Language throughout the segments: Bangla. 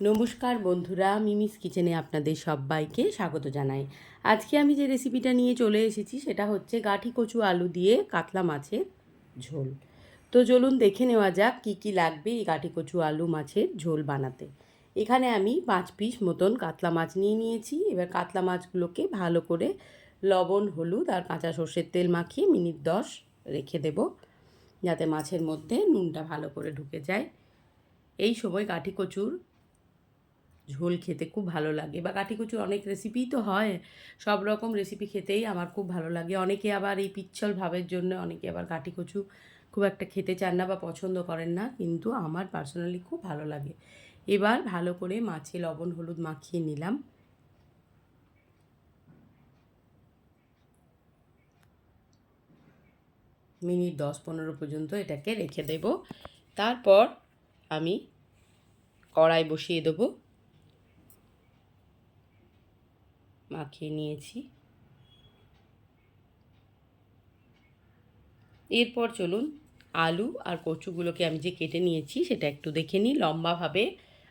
নমস্কার বন্ধুরা, মিমিস কিচেনে আপনাদের সবাইকে স্বাগত জানাই। আজকে আমি যে রেসিপিটা নিয়ে চলে এসেছি, সেটা হচ্ছে গাঠি কচু আলু দিয়ে কাতলা মাছের ঝোল। তো চলুন দেখে নেওয়া যাক কি কি লাগবে এই গাঠি কচু আলু মাছের ঝোল বানাতে। এখানে আমি পাঁচ পিস মতন কাতলা মাছ নিয়ে নিয়েছি। এবার কাতলা মাছগুলোকে ভালো করে লবণ, হলুদ আর কাঁচা সর্ষের তেল মাখিয়ে মিনিট দশ রেখে দেব, যাতে মাছের মধ্যে নুনটা ভালো করে ঢুকে যায়। এই সময় কাঠি কচুর ঝোল খেতে খুব ভালো লাগে বা কাঠি কচুর অনেক রেসিপিই তো হয়। সব রকম রেসিপি খেতেই আমার খুব ভালো লাগে। অনেকে আবার এই পিচ্ছল ভাবের জন্য, অনেকে আবার কাঠি কচু খুব একটা খেতে চান না বা পছন্দ করেন না, কিন্তু আমার পার্সোনালি খুব ভালো লাগে। এবার ভালো করে মাছে লবণ, হলুদ মাখিয়ে নিলাম। মিনিট দশ পনেরো পর্যন্ত এটাকে রেখে দেব। তারপর আমি কড়াই বসিয়ে দেবো। মাখিয়ে নিয়েছি। এরপর চলুন আলু আর কচুগুলোকে আমি যে কেটে নিয়েছি সেটা একটু দেখে নিই। লম্বাভাবে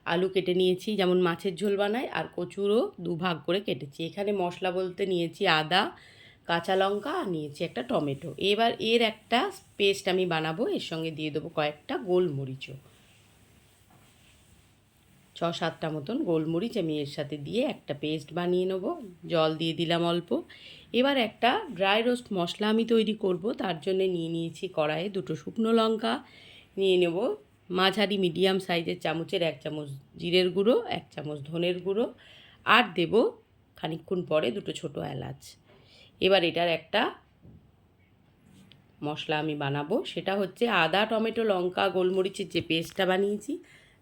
আলু কেটে নিয়েছি, যেমন মাছের ঝোল বানায়, আর কচুরও দুভাগ করে কেটেছি। এখানে মশলা বলতে নিয়েছি আদা, কাঁচা লঙ্কা, আর নিয়েছি একটা টমেটো। এবার এর একটা পেস্ট আমি বানাবো, এর সঙ্গে দিয়ে দেবো কয়েকটা গোলমরিচও। ছ সাতটা মতন গোলমরিচ আমি এর সাথে দিয়ে একটা পেস্ট বানিয়ে নেব। জল দিয়ে দিলাম অল্প। এবার একটা ড্রাই রোস্ট মশলা আমি তৈরি করব। তার জন্য নিয়ে নিয়েছি কড়াইয়ে দুটো শুকনো লঙ্কা। নিয়ে নেব মাঝারি মিডিয়াম সাইজের চামচের এক চামচ জিরের গুঁড়ো, এক চামচ ধনের গুঁড়ো আর দেব খানিক্ষণ পরে দুটো ছোটো এলাচ। এবার এটার একটা মশলা আমি বানাবো। সেটা হচ্ছে আদা, টমেটো, লঙ্কা, গোলমরিচের যে পেস্টটা বানিয়েছি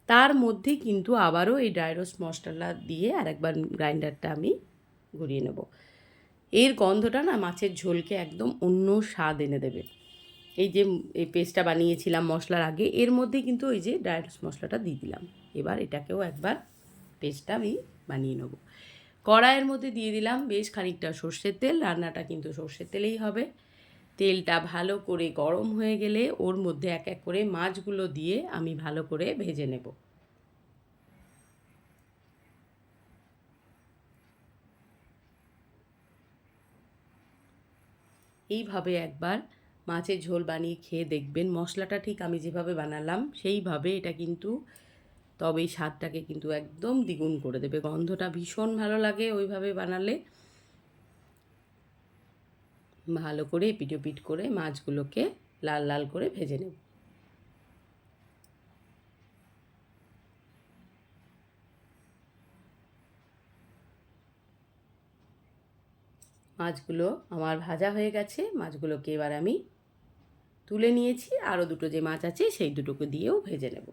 তার মধ্যে কিন্তু আবারও এই ড্রাই রোস্ট মশলা দিয়ে আরেকবার গ্রাইন্ডারটা আমি ঘুরিয়ে নেব। এর গন্ধটা না মাছের ঝোলকে একদম অন্য স্বাদ এনে দেবে। এই যে এই পেস্টটা বানিয়েছিলাম মশলার আগে, এর মধ্যে কিন্তু ওই যে ড্রাই রোস্ট মশলাটা দিয়ে দিলাম। এবার এটাকেও একবার পেস্টটা আমি বানিয়ে নেব। কড়াইয়ের মধ্যে দিয়ে দিলাম বেশ খানিকটা সর্ষের তেল, রান্নাটা কিন্তু সর্ষের তেলেই হবে। তেলটা ভালো করে গরম হয়ে গেলে ওর মধ্যে এক এক করে মাছগুলো দিয়ে আমি ভালো করে ভেজে নেব। এইভাবে একবার মাছের ঝোল বানিয়ে খেয়ে দেখবেন। মশলাটা ঠিক আমি যেভাবে বানালাম, সেইভাবে এটা কিন্তু তবে এই স্বাদটাকে কিন্তু একদম দ্বিগুণ করে দেবে। গন্ধটা ভীষণ ভালো লাগে ওইভাবে বানালে। ভালো করে পিট করে মাছগুলোকে লাল লাল করে ভেজে নেব। মাছগুলো আমার ভাজা হয়ে গেছে, মাছগুলোকে এবার আমি তুলে নিয়েছি, আরও দুটো যে মাছ আছে সেই দুটোকে দিয়েও ভেজে নেব।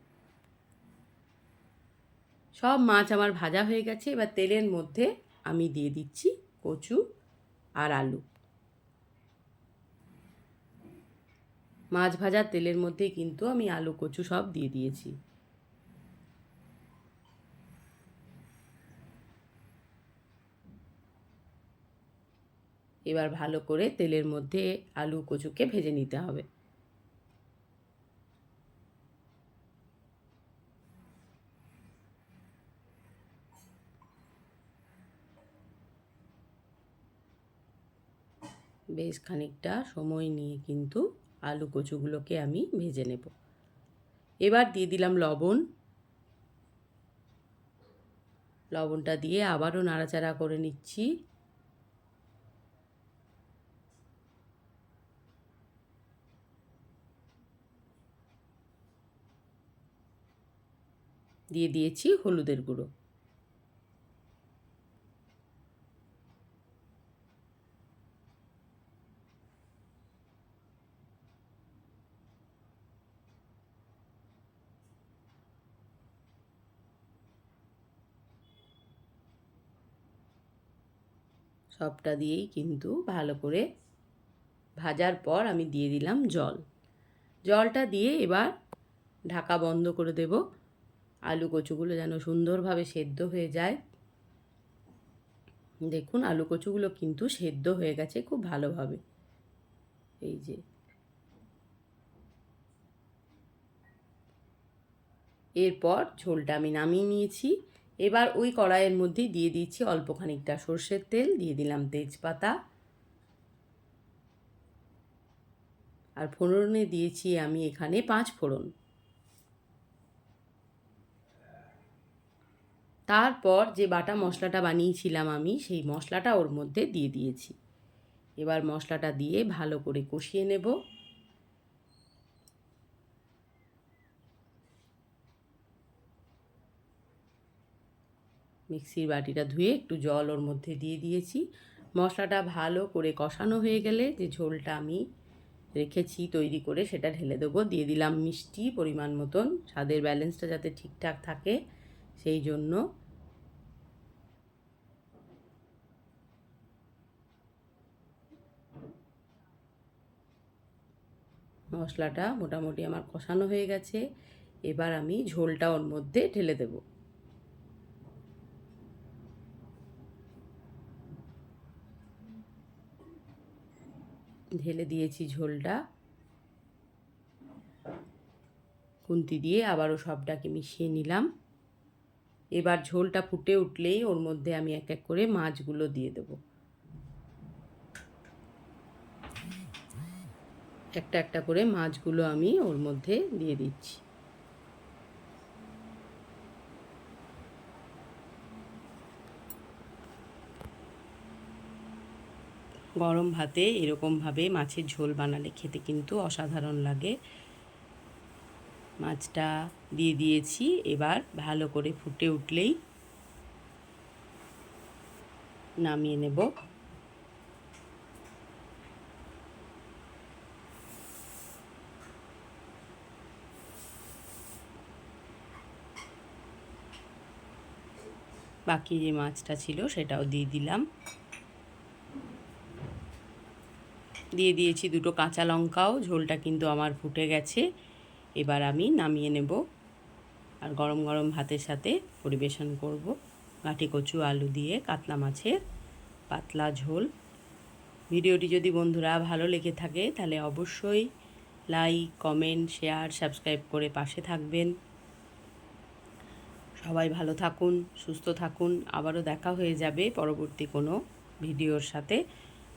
সব মাছ আমার ভাজা হয়ে গেছে, এবার তেলের মধ্যে আমি দিয়ে দিচ্ছি কচু আর আলু। মাছ ভাজার তেলের মধ্যে কিন্তু আমি আলু, কচু সব দিয়ে দিয়েছি। এবার ভালো করে তেলের মধ্যে আলু, কচুকে ভেজে নিতে হবে। বেশ খানিকটা সময় নিয়ে কিন্তু আলু কচুগুলোকে আমি ভেজে নেব। এবার দিয়ে দিলাম লবণ। লবণটা দিয়ে আবারও নাড়াচাড়া করে নিচ্ছি। দিয়ে দিয়েছি হলুদের গুঁড়ো। সবটা দিয়েই কিন্তু ভালো করে ভাজার পর আমি দিয়ে দিলাম জল। জলটা দিয়ে এবার ঢাকা বন্ধ করে দেব। আলু কচুগুলো যেন সুন্দরভাবে সেদ্ধ হয়ে যায়। দেখুন, আলু কচুগুলো কিন্তু সেদ্ধ হয়ে গেছে খুব ভালোভাবে। এই যে। এরপর ঝোলটা আমি নামিয়ে নিয়েছি। এবার ওই কড়াইয়ের মধ্যেই দিয়ে দিচ্ছি অল্প খানিকটা সর্ষের তেল, দিয়ে দিলাম তেজপাতা। আর ফোড়নে দিয়েছি আমি এখানে পাঁচ ফোড়ন। তারপর যে বাটা মশলাটা বানিয়েছিলাম আমি, সেই মশলাটা ওর মধ্যে দিয়ে দিয়েছি। এবার মশলাটা দিয়ে ভালো করে কষিয়ে নেব। মিক্সির বাটিটা ধুয়ে একটু জল ওর মধ্যে দিয়ে দিয়েছি। মশলাটা ভালো করে কষানো হয়ে গেলে যে ঝোলটা আমি রেখেছি, তৈরি করে সেটা ঢেলে দেবো। দিয়ে দিলাম মিষ্টি পরিমাণ মতন। স্বাদের ব্যালেন্সটা যাতে ঠিকঠাক থাকে, সেই জন্য মশলাটা মোটামুটি আমার কষানো হয়ে গেছে। এবার আমি ঝোলটা ওর মধ্যে ঢেলে দেব। ঢেলে দিয়েছি ঝোলটা। খুন্তি দিয়ে আবারও সবটাকে মিশিয়ে নিলাম। এবার ঝোলটা ফুটে উঠলেই ওর মধ্যে আমি এক এক করে মাছগুলো দিয়ে দেবো। একটা একটা করে মাছগুলো আমি ওর মধ্যে দিয়ে দিচ্ছি। গরম ভাতে এরকমভাবে মাছের ঝোল বানালে খেতে কিন্তু অসাধারণ লাগে। মাছটা দিয়ে দিয়েছি, এবার ভালো করে ফুটে উঠলেই নামিয়ে নেব। বাকি যে মাছটা ছিল সেটাও দিয়ে দিলাম। দিয়ে দিয়েছি দুটো কাঁচা লঙ্কাও, ঝোলটা কিন্তু আমার ফুটে গেছে। এবার আমি নামিয়ে নেব আর গরম গরম ভাতের সাথে পরিবেশন করব। গাঁটি কচু, আলু দিয়ে কাতলা মাছের পাতলা ঝোল। ভিডিওটি যদি বন্ধুরা ভালো লেগে থাকে, তাহলে অবশ্যই লাইক, কমেন্ট, শেয়ার, সাবস্ক্রাইব করে পাশে থাকবেন। সবাই ভালো থাকুন, সুস্থ থাকুন। আবারও দেখা হয়ে যাবে পরবর্তী কোনো ভিডিওর সাথে।